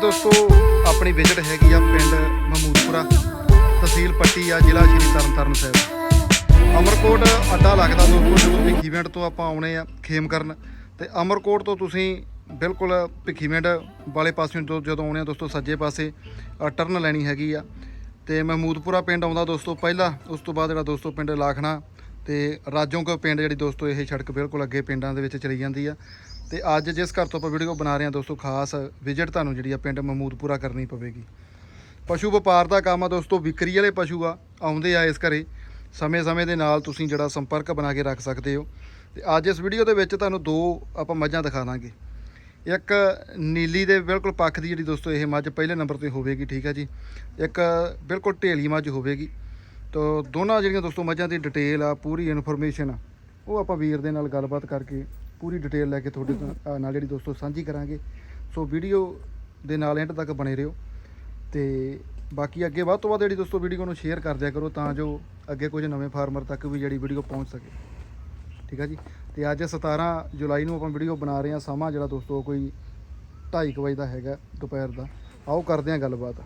ਦੋਸਤੋ, ਆਪਣੀ ਵਿਜ਼ਿਟ ਹੈਗੀ ਆ ਪਿੰਡ ਮਹਮੂਦਪੁਰਾ ਤਹਿਸੀਲ ਪੱਟੀ ਆ, ਜ਼ਿਲ੍ਹਾ ਸ਼੍ਰੀ ਤਰਨਤਾਰਨ ਸਾਹਿਬ। ਅਮਰਕੋਟ ਅੱਡਾ ਲੱਗਦਾ ਦੋਸਤੋ, ਜਦੋਂ ਭਿੱਖੀਵਿੰਡ ਤੋਂ ਆਪਾਂ ਆਉਣੇ ਆ ਖੇਮ ਕਰਨ। ਤੇ ਅਮਰਕੋਟ ਤੋਂ ਤੁਸੀਂ ਬਿਲਕੁਲ ਭਿੱਖੀਵਿੰਡ ਵਾਲੇ ਪਾਸਿਓਂ ਤੋਂ ਜਦੋਂ ਆਉਣੇ ਆ ਦੋਸਤੋ, ਸੱਜੇ ਪਾਸੇ ਟਰਨ ਲੈਣੀ ਹੈਗੀ ਆ। ਤੇ ਮਹਿਮੂਦਪੁਰਾ ਪਿੰਡ ਆਉਂਦਾ ਦੋਸਤੋ, ਪਹਿਲਾ, ਉਸ ਤੋਂ ਬਾਅਦ ਜਿਹੜਾ ਦੋਸਤੋ ਪਿੰਡ ਲਾਖਣਾ ਤੇ ਰਾਜੋਂਕ ਪਿੰਡ ਜਿਹੜੀ ਦੋਸਤੋ ਇਹ ਸੜਕ ਬਿਲਕੁਲ ਅੱਗੇ ਪਿੰਡਾਂ ਦੇ ਵਿੱਚ ਚਲੀ ਜਾਂਦੀ ਆ। ਤੇ ਅੱਜ ਜਿਸ ਘਰ ਤੋਂ ਆਪਾਂ ਵੀਡੀਓ ਬਣਾ ਰਹੇ ਹਾਂ ਦੋਸਤੋ, ਖਾਸ ਵਿਜ਼ਿਟ ਤੁਹਾਨੂੰ ਜਿਹੜੀ ਆ ਪਿੰਡ ਮਹਿਮੂਦਪੁਰਾ ਕਰਨੀ ਪਵੇਗੀ। ਪਸ਼ੂ ਵਪਾਰ ਦਾ ਕੰਮ ਆ ਦੋਸਤੋ, ਵਿਕਰੀ ਵਾਲੇ ਪਸ਼ੂ ਆ, ਆਉਂਦੇ ਆ ਇਸ ਘਰੇ। ਸਮੇਂ-ਸਮੇਂ ਦੇ ਨਾਲ ਤੁਸੀਂ ਜਿਹੜਾ ਸੰਪਰਕ ਬਣਾ ਕੇ ਰੱਖ ਸਕਦੇ ਹੋ। ਤੇ ਅੱਜ ਇਸ ਵੀਡੀਓ ਦੇ ਵਿੱਚ ਤੁਹਾਨੂੰ ਦੋ ਆਪਾਂ ਮੱਝਾਂ ਦਿਖਾ ਦਾਂਗੇ। ਇੱਕ ਨੀਲੀ ਦੇ ਬਿਲਕੁਲ ਪੱਖ ਦੀ ਜਿਹੜੀ ਦੋਸਤੋ ਇਹ ਮੱਝ ਪਹਿਲੇ ਨੰਬਰ ਤੇ ਹੋਵੇਗੀ, ਠੀਕ ਹੈ ਜੀ। ਇੱਕ ਬਿਲਕੁਲ ਢੇਲੀ ਮੱਝ ਹੋਵੇਗੀ। ਤੋ ਦੋਨਾਂ ਜਿਹੜੀਆਂ ਦੋਸਤੋ ਮੱਝਾਂ ਦੀ ਡਿਟੇਲ ਆ, ਪੂਰੀ ਇਨਫੋਰਮੇਸ਼ਨ ਆ, ਉਹ ਆਪਾਂ ਵੀਰ ਦੇ ਨਾਲ ਗੱਲਬਾਤ ਕਰਕੇ ਪੂਰੀ ਡਿਟੇਲ ਲੈ ਕੇ ਤੁਹਾਡੇ ਨਾਲ ਜਿਹੜੀ ਦੋਸਤੋ ਸਾਂਝੀ ਕਰਾਂਗੇ। ਸੋ ਵੀਡੀਓ ਦੇ ਨਾਲ ਐਂਡ ਤੱਕ ਬਣੇ ਰਹੋ ਤੇ ਬਾਕੀ ਅੱਗੇ ਵੱਧ ਤੋਂ ਵੱਧ ਜਿਹੜੀ ਦੋਸਤੋ ਵੀਡੀਓ ਨੂੰ ਸ਼ੇਅਰ ਕਰ ਦਿਆ ਕਰੋ ਤਾਂ ਜੋ ਅੱਗੇ ਕੁਝ ਨਵੇਂ ਫਾਰਮਰ ਤੱਕ ਵੀ ਜਿਹੜੀ ਵੀਡੀਓ ਪਹੁੰਚ ਸਕੇ। ਠੀਕ ਆ ਜੀ? ਤੇ ਅੱਜ 17 ਜੁਲਾਈ ਨੂੰ ਆਪਾਂ ਵੀਡੀਓ ਬਣਾ ਰਹੇ ਹਾਂ। ਸਮਾਂ ਜਿਹੜਾ ਦੋਸਤੋ ਕੋਈ 2:30 ਵਜੇ ਦਾ ਹੈਗਾ, ਦੁਪਹਿਰ ਦਾ। ਆਓ ਕਰਦੇ ਹਾਂ ਗੱਲਬਾਤ।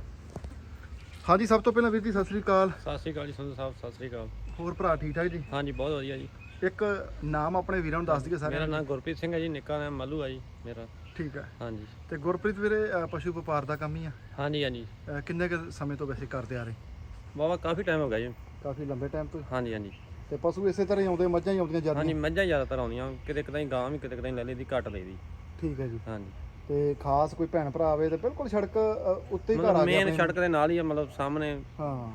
ਹਾਂਜੀ ਸਭ ਤੋਂ ਪਹਿਲਾਂ ਵੀਰ ਜੀ ਸਤਿ ਸ੍ਰੀ ਅਕਾਲ। ਸਤਿ ਸ਼੍ਰੀ ਅਕਾਲ ਜੀ ਸੰਧੂ ਸਾਹਿਬ ਸਤਿ ਸ਼੍ਰੀ ਅਕਾਲ। ਹੋਰ ਭਰਾ ਠੀਕ ਠਾਕ ਜੀ? ਹਾਂਜੀ ਬਹੁਤ ਵਧੀਆ ਜੀ। ਇੱਕ ਨਾਮ ਆਪਣੇ ਵੀਰਾਂ ਨੂੰ ਦੱਸ ਦਈਏ ਮੇਰਾ ਸਾਰਿਆਂ ਨੂੰ। ਨਾਮ ਗੁਰਪ੍ਰੀਤ ਸਿੰਘ ਹੈ ਜੀ ਨਿੱਕਾ ਨਾਮ ਮੱਲੂ ਆ ਜੀ ਮੇਰਾ। ਠੀਕ ਹੈ। ਹਾਂਜੀ। ਤੇ ਗੁਰਪ੍ਰੀਤ ਵੀਰੇ ਅ, ਪਸ਼ੂ ਵਪਾਰ ਦਾ ਕੰਮ ਹੀ ਆ। ਹਾਂਜੀ ਹਾਂਜੀ। ਅ, ਕਿੰਨੇ ਕੁ ਸਮੇਂ ਤੋਂ ਵੈਸੇ ਕਰਦੇ ਆ ਰਹੇ? ਬਾਬਾ ਕਾਫੀ ਟਾਈਮ ਹੋ ਗਿਆ ਜੀ। ਕਾਫੀ ਲੰਬੇ ਟਾਈਮ ਤੋਂ ਹਾਂਜੀ ਹਾਂਜੀ। ਤੇ ਪਸ਼ੂ ਇਸੇ ਤਰ੍ਹਾਂ ਹੀ ਆਉਂਦੇ ਮੱਝਾਂ ਹੀ ਆਉਂਦੀਆਂ ਹਾਂਜੀ ਮੱਝਾਂ ਜ਼ਿਆਦਾਤਰ ਆਉਂਦੀਆਂ ਕਿਤੇ ਕਿਤੇ ਗਾਂ ਵੀ ਕਿਤੇ ਕਿਤੇ ਲੈ ਲਈ ਦੀ ਘੱਟ ਲਈ ਦੀ ਠੀਕ ਹੈ ਜੀ। ਹਾਂਜੀ। ਤੇ ਖਾਸ ਕੋਈ ਭੈਣ ਭਰਾ ਆਵੇ ਤੇ ਬਿਲਕੁਲ ਸੜਕ ਅ, ਉੱਤੇ ਹੀ ਘਰ ਮਤਲਬ ਆ ਗਿਆ ਮੇਨ ਸੜਕ ਦੇ ਨਾਲ ਹੀ ਆ ਮਤਲਬ ਸਾਹਮਣੇ। ਹਾਂ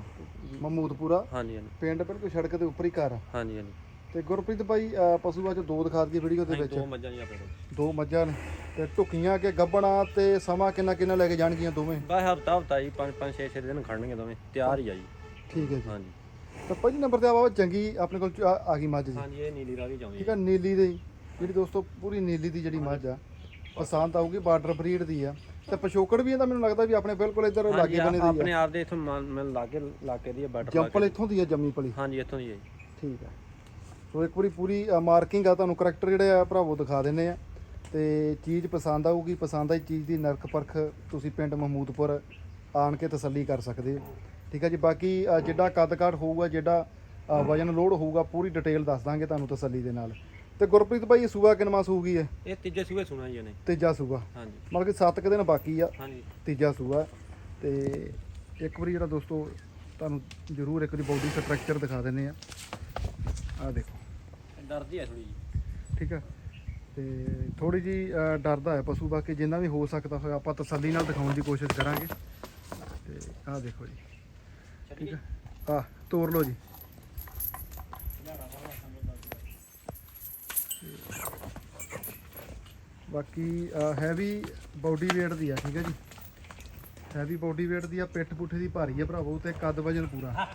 ਮਮੂਦਪੁਰਾ। ਹਾਂਜੀ ਹਾਂਜੀ। ਪਿੰਡ ਬਿਲਕੁਲ ਸੜਕ ਦੇ ਉੱਪਰ ਹੀ ਘਰ ਆ। ਹਾਂਜੀ ਹਾਂਜੀ। ਤੇ ਗੁਰਪ੍ਰੀਤ ਭਾਈ ਅ, ਪਸ਼ੂ ਅੱਜ ਦੋ ਦਿਖਾ ਦਈਏ ਵੀਡੀਓ ਦੇ ਵਿੱਚ। ਦੋ ਮੱਝਾਂ ਜੀ ਆਪਣੇ ਕੋਲ ਦੋ ਮੱਝਾਂ ਨੇ। ਤੇ ਢੁੱਕੀਆਂ ਕੇ ਗੱਬਣਾ ਤੇ ਸਮਾਂ ਕਿੰਨਾ ਕਿੰਨਾ ਲੈ ਕੇ ਜਾਣਗੀਆਂ ਦੋਵੇਂ? ਬਸ ਹਫਤਾ ਹਫਤਾ ਜੀ 5 5 6 6 ਦਿਨ ਖੜਨਗੇ ਦੋਵੇਂ। ਤਿਆਰ ਹੀ ਆ ਜੀ। ਠੀਕ ਹੈ ਜੀ। ਹਾਂਜੀ। ਤਾਂ ਪਹਿਲੇ ਨੰਬਰ ਤੇ ਆ ਬਾਬਾ ਚੰਗੀ ਆਪਣੇ ਕੋਲ ਆ ਆ ਗਈ ਮੱਝ ਜੀ। ਹਾਂਜੀ ਇਹ ਨੀਲੀ ਰਾਵੀ ਚਾਉਂਦੀ ਠੀਕ ਆ ਨੀਲੀ ਦੀ। ਜਿਹੜੀ ਦੋਸਤੋ ਪੂਰੀ ਨੀਲੀ ਦੀ ਜਿਹੜੀ ਮੱਝ ਆ। ਪਸੰਦ ਆਊਗੀ ਬਾਰਡਰ ਬਰੀਡ ਦੀ ਆ। ਤੇ ਪਿਛੋਕੜ ਵੀ ਇਹਦਾ ਮੈਨੂੰ ਲੱਗਦਾ ਵੀ ਆਪਣੇ ਬਿਲਕੁਲ ਇੱਧਰ ਲਾਗੇ ਬਨੇ ਦੀ ਆਪਣੇ ਆਪ ਦੇ ਇਥੋਂ ਮੈਨੂੰ ਲਾਗੇ ਲਾਗੇ ਦੀ ਬੈਟਰ ਜੰਪਲ ਇੱਥੋਂ ਦੀ ਆ ਜੰਮੀ ਪਲੀ। ਹਾਂਜੀ ਇੱਥੋਂ ਦੀ ਹੈ ਜੀ। ਠੀਕ ਆ। ਸੋ ਇੱਕ ਵਾਰੀ ਪੂਰੀ ਮਾਰਕਿੰਗ ਆ ਤੁਹਾਨੂੰ ਕਰੈਕਟਰ ਜਿਹੜੇ ਆ ਭਰਾਵੋ ਦਿਖਾ ਦਿੰਨੇ ਆ। ਤੇ ਚੀਜ਼ ਪਸੰਦ ਆਊਗੀ ਪਸੰਦ ਆਈ ਚੀਜ਼ ਦੀ ਨਰਕ ਪਰਖ ਤੁਸੀਂ ਪਿੰਡ ਮਹਮੂਦਪੁਰ ਆਣ ਕੇ ਤਸੱਲੀ ਕਰ ਸਕਦੇ ਹੋ। ਠੀਕ ਆ ਜੀ ਬਾਕੀ ਜਿੱਡਾ ਕੱਦ ਕਾਠ ਹੋਊਗਾ ਜਿਹੜਾ ਅ, ਵਜਨ ਲੋਡ ਹੋਊਗਾ ਪੂਰੀ ਡਿਟੇਲ ਦੱਸ ਦਾਂਗੇ ਤੁਹਾਨੂੰ ਤਸੱਲੀ ਦੇ ਨਾਲ। ਤੇ ਗੁਰਪ੍ਰੀਤ ਭਾਈ ਇਹ ਸੂਆ ਕਿੰਨਵਾਂ ਸੂਗੀ ਹੈ? ਇਹ ਤੀਜੇ ਸੂਏ ਸੁਣਾ ਜੀ ਇਹਨੇ। ਤੀਜਾ ਸੂਆ। ਹਾਂਜੀ। ਮਤਲਬ ਕਿ 7 ਕੁ ਦਿਨ ਬਾਕੀ ਆ। ਹਾਂਜੀ। ਤੀਜਾ ਸੂਆ। ਤੇ ਇੱਕ ਵਾਰੀ ਜਿਹੜਾ ਦੋਸਤੋ ਤੁਹਾਨੂੰ ਜ਼ਰੂਰ ਇੱਕ ਵਾਰੀ ਬਾਡੀ ਸਟਰਕਚਰ ਦਿਖਾ ਦਿੰਨੇ ਆ। ਆ ਦੇਖੋ। ਡਰਦੀ ਹੈ ਥੋੜੀ ਜੀ ਠੀਕ ਆ? ਤੇ ਥੋੜੀ ਜੀ ਡਰਦਾ ਹੈ ਪਸ਼ੂ ਬਾਕੀ ਜਿੰਨਾ ਵੀ ਹੋ ਸਕਦਾ ਹੋਇਆ ਆਪਾਂ ਤਸੱਲੀ ਨਾਲ ਦਿਖਾਉਣ ਦੀ ਕੋਸ਼ਿਸ਼ ਕਰਾਂਗੇ। ਤੇ ਆਹ ਦੇਖੋ ਜੀ। ਠੀਕ ਆ? ਆ ਤੋੜ ਲਓ ਜੀ। ਬਾਕੀ ਹੈਵੀ ਬਾਡੀ weight ਦੀ ਆ, ਠੀਕ ਹੈ ਜੀ। ਹੈਵੀ ਬਾਡੀ weight ਦੀ ਆ ਪਿੱਠ ਪੁੱਠੇ ਦੀ ਭਾਰੀ ਆ ਭਰਾਵੋ, ਤੇ ਕੱਦ ਵਜਨ ਪੂਰਾ।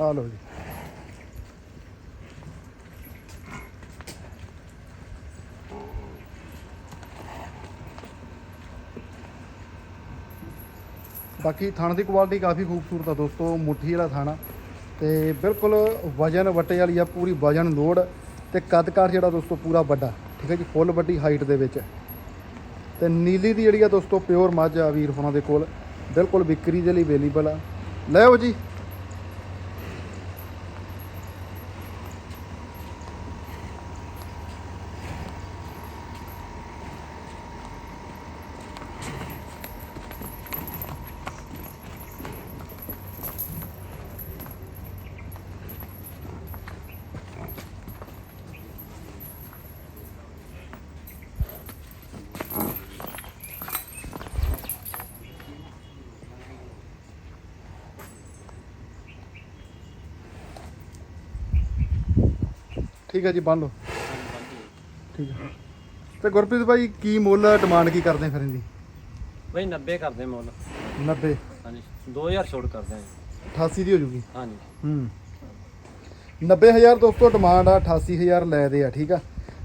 ਆ ਲਓ ਜੀ। ਬਾਕੀ ਥਣ ਦੀ ਕੁਆਲਿਟੀ ਕਾਫੀ ਖੂਬਸੂਰਤ ਆ ਦੋਸਤੋ, ਮੁੱਠੀ ਵਾਲਾ ਥਾਣਾ। ਤੇ ਬਿਲਕੁਲ ਵਜਨ ਵਟੇ ਵਾਲੀ ਆ, ਪੂਰੀ ਵਜਨ ਲੋਡ ਤੇ ਕੱਦ ਜਿਹੜਾ ਦੋਸਤੋ, ਪੂਰਾ ਵੱਡਾ। ਠੀਕ ਹੈ ਜੀ, ਫੁੱਲ ਵੱਡੀ ਹਾਈਟ ਦੇ ਵਿੱਚ। ਤੇ ਨੀਲੀ ਦੀ ਜਿਹੜੀ ਆ ਦੋਸਤੋ ਪਿਓਰ ਮੱਝ ਆ ਵੀਰ ਹੋਣਾ ਦੇ ਕੋਲ। ਬਿਲਕੁਲ ਵਿਕਰੀ ਦੇ ਲਈ ਅਵੇਲੇਬਲ ਆ। ਲੈ ਆਓ ਜੀ ਠੀਕ ਹੈ ਜੀ ਬੰਨ ਲਓ। ਠੀਕ ਹੈ। ਤੇ ਗੁਰਪ੍ਰੀਤ ਭਾਈ ਕੀ ਮੁੱਲ ਡਿਮਾਂਡ ਕੀ ਕਰਦੇ ਫਿਰ ਇਹਦੀ? ਬਈ 90 ਕਰਦੇ ਮੁੱਲ। 90 ਹਾਂਜੀ 2000 ਛੋੜ ਕਰਦੇ ਆ ਜੀ 88 ਦੀ ਹੋ ਜੂਗੀ? ਹਾਂਜੀ। ਹੂੰ। 90000 ਦੋਸਤੋ ਡਿਮਾਂਡ ਆ 88000 ਲੈ ਦੇ ਆ ਠੀਕ ਆ?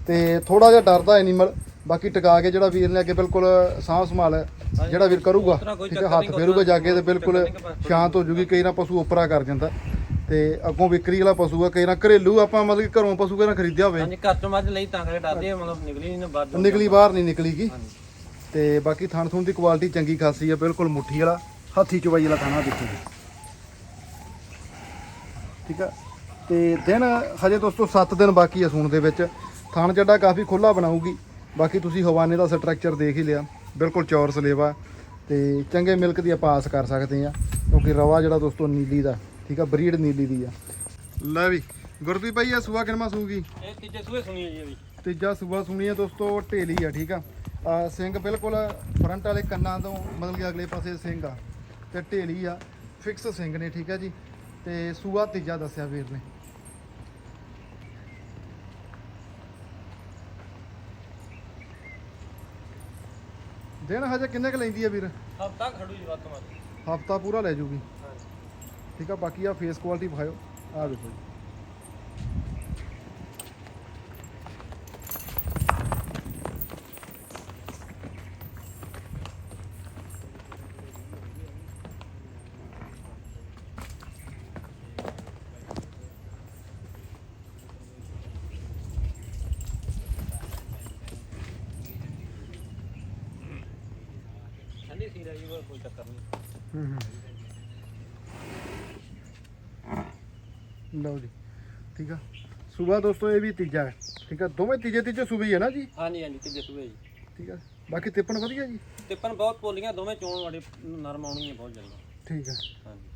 ਤੇ ਥੋੜਾ ਜਿਹਾ ਡਰਦਾ ਐਨੀਮਲ ਬਾਕੀ ਟਿਕਾ ਕੇ ਜਿਹੜਾ ਵੀਰ ਨੇ ਅੱਗੇ ਬਿਲਕੁਲ ਸਾਂਭ ਸੰਭਾਲ ਜਿਹੜਾ ਵੀਰ ਕਰੂਗਾ ਠੀਕ ਆ ਹੱਥ ਫੇਰੂਗਾ ਜਾ ਕੇ ਤੇ ਬਿਲਕੁਲ ਸ਼ਾਂਤ ਹੋ ਜੂਗੀ ਕਈ ਨਾ ਪਸ਼ੂ ਉਪਰਾ ਕਰ ਜਾਂਦਾ। ਤੇ ਅੱਗੋਂ ਵਿਕਰੀ ਵਾਲਾ ਪਸ਼ੂ ਆ ਕਈ ਨਾ ਘਰੇਲੂ ਆਪਾਂ ਮਤਲਬ ਕਿ ਘਰੋਂ ਪਸ਼ੂ ਕਿਹਨਾਂ ਖਰੀਦਿਆ ਹੋਵੇ। ਹਾਂਜੀ ਘਰ ਤੋਂ ਮੱਝ ਲਈ ਤਾਂ ਕਰੇ ਡਰਦੇ ਆ, ਮਤਲਬ ਨਿਕਲੀ ਨਹੀਂ ਨਾ ਬਾਅਦ ਚੋਂ। ਨਿਕਲੀ ਬਾਹਰ ਨਹੀਂ ਨਿਕਲੀਗੀ ਹਾਂਜੀ। ਤੇ ਬਾਕੀ ਥਣ ਥੁਣ ਦੀ ਕੁਆਲਿਟੀ ਚੰਗੀ ਖਾਸੀ ਆ ਬਿਲਕੁਲ ਮੁੱਠੀ ਵਾਲਾ ਹੱਥੀ ਚਵਾਈ ਵਾਲਾ ਥਾਣਾ ਦੇਖੋ ਜੀ। ਠੀਕ ਆ? ਤੇ ਦਿਨ ਹਜੇ ਦੋਸਤੋ 7 ਦਿਨ ਬਾਕੀ ਆ ਸੂਣ ਦੇ ਵਿੱਚ। ਥਣ ਜੱਡਾ ਕਾਫੀ ਖੁੱਲਾ ਬਣਾਊਗੀ। ਬਾਕੀ ਤੁਸੀਂ ਹਵਾਨੇ ਦਾ ਸਟਰਕਚਰ ਦੇਖ ਹੀ ਲਿਆ। ਬਿਲਕੁਲ ਚੌਰਸ ਲੇਵਾ ਤੇ ਚੰਗੇ ਮਿਲਕ ਦੀ ਆਪਾਂ ਆਸ ਕਰ ਸਕਦੇ ਆ। ਕਿਉਂਕਿ ਰਵਾ ਜਿਹੜਾ ਦੋਸਤੋ ਨੀਲੀ ਦਾ ਠੀਕ ਆ ਬਰੀਡ ਨੀਲੀ ਦੀ ਆ। ਲੈ ਵੀ ਗੁਰਪ੍ਰੀਤ ਭਾਈ ਆ ਸੂਆ ਕਿਨਮਾ ਸੂਗੀ? ਇਹ ਤੀਜੇ ਸੂਏ ਸੁਣੀ ਹੈ ਜੀ। ਇਹ ਵੀ ਤੀਜਾ ਸੂਆ ਸੁਣੀ ਹੈ ਦੋਸਤੋ ਢੇਲੀ ਆ ਠੀਕ ਆ। ਸਿੰਘ ਬਿਲਕੁਲ ਫਰੰਟ ਵਾਲੇ ਕੰਨਾਂ ਤੋਂ ਮਤਲਬ ਕਿ ਅਗਲੇ ਪਾਸੇ ਸਿੰਘ ਆ ਤੇ ਢੇਲੀ ਆ ਫਿਕਸ ਸਿੰਘ ਨੇ ਠੀਕ ਆ ਜੀ। ਤੇ ਸੂਆ ਤੀਜਾ ਦੱਸਿਆ ਵੀਰ ਨੇ। ਦਿਨ ਹਜੇ ਕਿੰਨੇ ਕ ਲੈਂਦੀ ਆ ਵੀਰ? ਹਫਤਾ ਖੜੂ ਜੀ ਵੱਧ ਤੋਂ ਵੱਧ। ਹਫਤਾ ਪੂਰਾ ਲੈ ਜੂਗੀ। ਠੀਕ ਆ ਬਾਕੀ ਆ ਫੇਸ ਕੁਆਲਿਟੀ ਵਿਖਾਇਓ ਆ ਦੇਖੋ ਜੀ ਠੰਡੀ ਸੀ ਰਹੀ ਉਹ ਕੋਈ ਚੱਕਰ ਨਹੀਂ ਹੂੰ ਹੂੰ ਲਓ ਜੀ ਠੀਕ ਆ। ਸੂਬਾ ਦੋਸਤੋ ਇਹ ਵੀ ਤੀਜਾ ਹੈ ਠੀਕ ਆ। ਦੋਵੇਂ ਤੀਜੇ ਤੀਜੇ ਸੂਬੇ ਹੀ ਹੈ ਨਾ ਜੀ? ਹਾਂਜੀ ਹਾਂਜੀ ਤੀਜੇ ਸੂਏ ਜੀ ਠੀਕ ਆ। ਬਾਕੀ ਤਿੱਪਣ ਵਧੀਆ ਜੀ? ਤਿੱਪਨ ਬਹੁਤ ਪੋਲੀਆਂ ਦੋਵੇਂ ਚੋਣ ਵਾਲੇ ਨਰਮ ਆਉਣਗੀਆਂ ਬਹੁਤ ਜਲਦੀ ਠੀਕ ਆ। ਹਾਂਜੀ।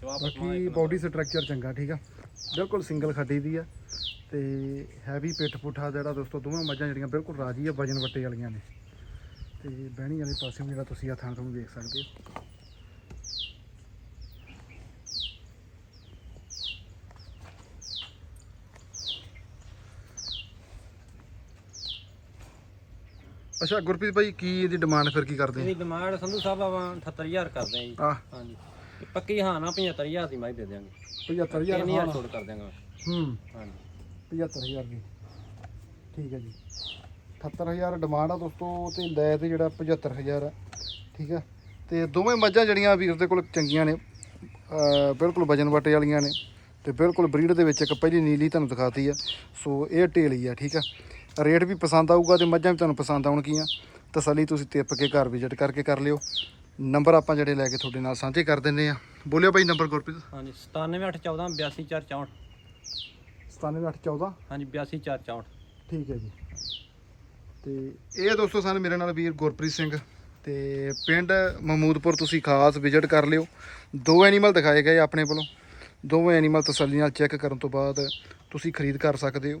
ਜਵਾਬ ਬਾਕੀ ਬਾਡੀ ਸਟਰਕਚਰ ਚੰਗਾ ਠੀਕ ਆ। ਬਿਲਕੁਲ ਸਿੰਗਲ ਖੱਡੀ ਦੀ ਆ ਤੇ ਹੈਵੀ ਪਿੱਠ ਪੁੱਠਾ ਜਿਹੜਾ ਦੋਸਤੋ ਦੋਵੇਂ ਮੱਝਾਂ ਜਿਹੜੀਆਂ ਬਿਲਕੁਲ ਰਾਜੀ ਆ ਵਜਨ ਵੱਟੇ ਵਾਲੀਆਂ ਨੇ। ਤੇ ਬਹਿਣੀ ਵਾਲੇ ਪਾਸੇ ਵੀ ਜਿਹੜਾ ਤੁਸੀਂ ਆ ਥਾਂ ਤੁਹਾਨੂੰ ਦੇਖ ਸਕਦੇ ਹੋ। ਅੱਛਾ ਗੁਰਪ੍ਰੀਤ ਭਾਈ ਕੀ ਇਹਦੀ ਡਿਮਾਂਡ ਫਿਰ ਕੀ ਕਰਦੇ? ਇਹਦੀ ਡਿਮਾਂਡ ਸੰਧੂ ਸਾਹਿਬ ਆਪਾਂ 78000 ਕਰਦੇ ਆ ਜੀ। ਆ ਹਾਂਜੀ। ਤੇ ਪੱਕੀ ਹਾਂ ਨਾ 75000 ਦੀ ਮਾਈ ਦੇ ਦਿਆਂਗੇ। 75000 3000 ਹਾਂ। ਛੋੜ ਕਰ ਦਿਆਂਗਾ ਹੂੰ। ਹਾਂਜੀ। 75000 ਦੀ। ਠੀਕ ਹੈ ਜੀ। 78000 ਡਿਮਾਂਡ ਆ ਦੋਸਤੋ ਤੇ ਲੈ ਤੇ ਜਿਹੜਾ 75000 ਆ। ਠੀਕ ਆ। ਤੇ ਦੋਵੇਂ ਮੱਝਾਂ ਜਿਹੜੀਆਂ ਵੀਰ ਦੇ ਕੋਲ ਚੰਗੀਆਂ ਨੇ ਅਹ ਬਿਲਕੁਲ ਵਜਨ ਵਾਟੇ ਵਾਲੀਆਂ ਨੇ ਤੇ ਬਿਲਕੁਲ ਬਰੀਡ ਦੇ ਵਿੱਚ ਇੱਕ ਪਹਿਲੀ ਨੀਲੀ ਤੁਹਾਨੂੰ ਦਿਖਾਤੀ ਆ। ਸੋ ਇਹ ਢੇਲੀ ਆ ਠੀਕ ਆ। ਰੇਟ ਵੀ ਪਸੰਦ ਆਊਗਾ ਤੇ ਮੱਝਾਂ ਵੀ ਤੁਹਾਨੂੰ ਪਸੰਦ ਆਉਣਗੀਆਂ। ਤਸੱਲੀ ਤੁਸੀਂ ਤਿੱਪ ਕੇ ਘਰ ਵਿਜ਼ਿਟ ਕਰਕੇ ਕਰ ਲਿਓ। ਨੰਬਰ ਆਪਾਂ ਜਿਹੜੇ ਲੈ ਕੇ ਤੁਹਾਡੇ ਨਾਲ ਸਾਂਝੇ ਕਰ ਦਿੰਨੇ ਆ ਬੋਲਿਓ ਭਾਈ ਨੰਬਰ ਗੁਰਪ੍ਰੀਤ। ਹਾਂਜੀ 97814 82464 97814 ਹਾਂਜੀ 82464 ਠੀਕ ਹੈ ਜੀ। ਤੇ ਇਹ ਦੋਸਤੋ ਸਨ ਮੇਰੇ ਨਾਲ ਵੀਰ ਗੁਰਪ੍ਰੀਤ ਸਿੰਘ। ਤੇ ਪਿੰਡ ਮਹਮੂਦਪੁਰ ਤੁਸੀਂ ਖਾਸ ਵਿਜ਼ਿਟ ਕਰ ਲਿਓ। ਦੋ ਐਨੀਮਲ ਦਿਖਾਏ ਗਏ ਆਪਣੇ ਵੱਲੋਂ। ਦੋਵੇਂ ਐਨੀਮਲ ਤਸੱਲੀ ਨਾਲ ਚੈੱਕ ਕਰਨ ਤੋਂ ਬਾਅਦ ਤੁਸੀਂ ਖਰੀਦ ਕਰ ਸਕਦੇ ਹੋ।